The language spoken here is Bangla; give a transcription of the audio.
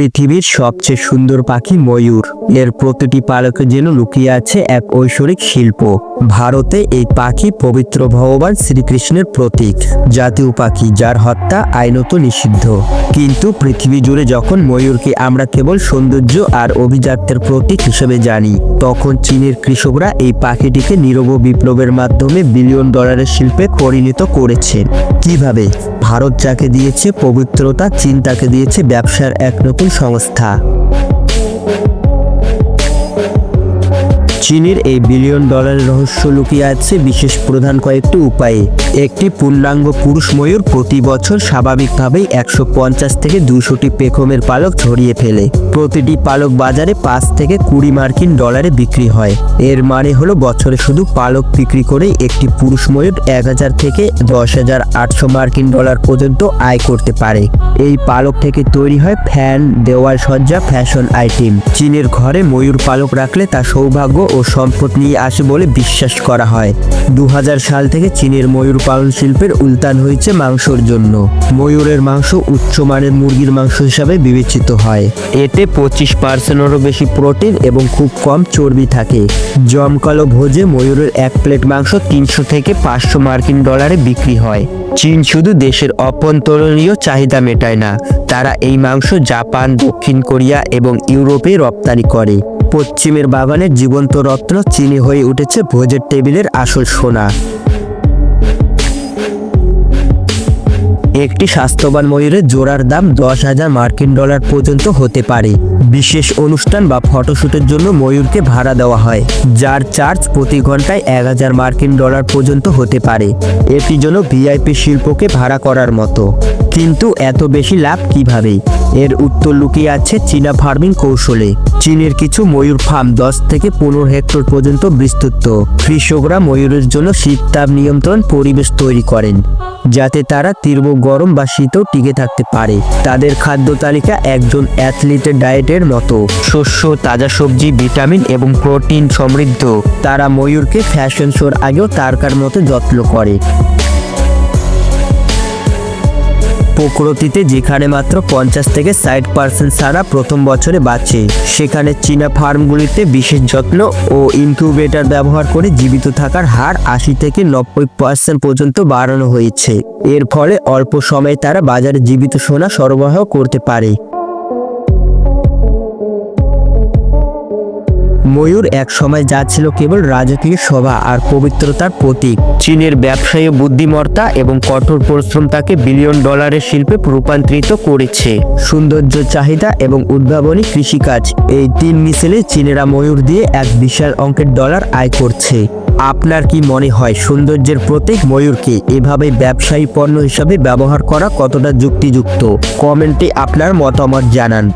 পৃথিবীর সবচেয়ে সুন্দর পাখি ময়ূর। এর প্রতিটি পালকে যেন লুকিয়ে আছে এক ঐশ্বরিক শিল্প। ভারতে এই পাখি পবিত্র ভগবান শ্রীকৃষ্ণের প্রতীক। জাতীয় পাখি যার হত্যা আইনত নিষিদ্ধ। কিন্তু পৃথিবী জুড়ে যখন ময়ূরকে আমরা কেবল সৌন্দর্য আর অভিজাত্যের প্রতীক হিসেবে জানি, তখন চীনের কৃষকরা এই পাখিটিকে নীরব বিপ্লবের মাধ্যমে বিলিয়ন ডলারের শিল্পে পরিণত করেছেন কীভাবে? ভারত যাকে দিয়েছে পবিত্রতা, চীন তাকে দিয়েছে ব্যবসার এক নতুন সংস্থা। চীনের এই বিলিয়ন ডলারের রহস্য লুকিয়ে আছে বিশেষ প্রধান কয়েকটি উপায়ে। একটি, পূর্ণাঙ্গ পুরুষ ময়ূর প্রতি বছর স্বাভাবিকভাবেই একশো পঞ্চাশ থেকে দুশোটি পেখমের পালক ছড়িয়ে ফেলে। প্রতিটি পালক বাজারে পাঁচ থেকে কুড়ি মার্কিন ডলারে বিক্রি হয়। এর মানে হলো বছরে শুধু পালক বিক্রি করেই একটি পুরুষ ময়ূর এক হাজার থেকে দশ হাজার আটশো মার্কিন ডলার পর্যন্ত আয় করতে পারে। এই পালক থেকে তৈরি হয় ফ্যান, দেওয়াল সজ্জা, ফ্যাশন আইটেম। চীনের ঘরে ময়ূর পালক রাখলে তা সৌভাগ্য ও সম্পদ নিয়ে আসে বলে বিশ্বাস করা হয়। দু হাজার সাল থেকে চীনের ময়ূর পালন শিল্পের উল্টান হয়েছে মাংসর জন্য। ময়ূরের মাংস উচ্চমানের মুরগির মাংস হিসাবে বিবেচিত হয়। এতে পঁচিশ পার্সেন্টেরও বেশি প্রোটিন এবং খুব কম চর্বি থাকে। জমকালো ভোজে ময়ূরের এক প্লেট মাংস তিনশো থেকে পাঁচশো মার্কিন ডলারে বিক্রি হয়। চীন শুধু দেশের অভ্যন্তরীয় চাহিদা মেটায় না, তারা এই মাংস জাপান, দক্ষিণ কোরিয়া এবং ইউরোপে রপ্তানি করে। পশ্চিমের বাগানের জীবন্ত রত্ন চিনি হয়ে উঠেছে ভোজের টেবিলের আসল সোনা। একটি স্বাস্থ্যবান ময়ূরের জোড়ার দাম দশ হাজার মার্কিন ডলার পর্যন্ত হতে পারে। বিশেষ অনুষ্ঠান বা ফটোশ্যুটের জন্য ময়ূরকে ভাড়া দেওয়া হয়, যার চার্জ প্রতি ঘন্টায় এক হাজার মার্কিন ডলার পর্যন্ত হতে পারে। এটি জন্য ভিআইপি শিল্পকে ভাড়া করার মতো। কিন্তু এত বেশি লাভ কীভাবে? এর উত্তর লুকিয়ে আছে চীনা ফার্মিং কৌশলে। চীনের কিছু ময়ূর ফার্ম দশ থেকে পনেরো হেক্টর পর্যন্ত বিস্তৃত। কৃষকরা ময়ূরের জন্য শীত তাপ নিয়ন্ত্রণ পরিবেশ তৈরি করেন, যাতে তারা তীব্র গরম বা শীতেও টিকে থাকতে পারে। তাদের খাদ্য তালিকা একজন অ্যাথলিটের ডায়েটের মতো। শস্য, তাজা সবজি, ভিটামিন এবং প্রোটিন সমৃদ্ধ। তারা ময়ূরকে ফ্যাশন শোর আগেও তারকার মতো যত্ন করে। প্রকৃতিতে যেখানে মাত্র পঞ্চাশ থেকে ষাট পার্সেন্ট সারা প্রথম বছরে বাঁচে, সেখানে চীনা ফার্মগুলিতে বিশেষ যত্ন ও ইনকিউবেটর ব্যবহার করে জীবিত থাকার হার আশি থেকে নব্বই পার্সেন্ট পর্যন্ত বাড়ানো হয়েছে। এর ফলে অল্প সময়ে তারা বাজারে জীবিত সোনা সরবরাহ করতে পারে। ময়ূর এক সময় যা ছিল কেবল রাজকীয় শোভা আর পবিত্রতার প্রতীক। চীনের ব্যবসায়ী বুদ্ধিমত্তা এবং কঠোর পরিশ্রম তাকে বিলিয়ন ডলারের শিল্পে রূপান্তরিত করেছে। সৌন্দর্য, চাহিদা এবং উদ্ভাবনী কৃষিকাজ এই তিন মিশেলে চীনেরা ময়ূর দিয়ে এক বিশাল অঙ্কের ডলার আয় করছে। আপনার কি মনে হয় সৌন্দর্যের প্রতীক ময়ূরকে এভাবে ব্যবসায়ী পণ্য হিসাবে ব্যবহার করা কতটা যুক্তিযুক্ত? কমেন্টে আপনার মতামত জানান।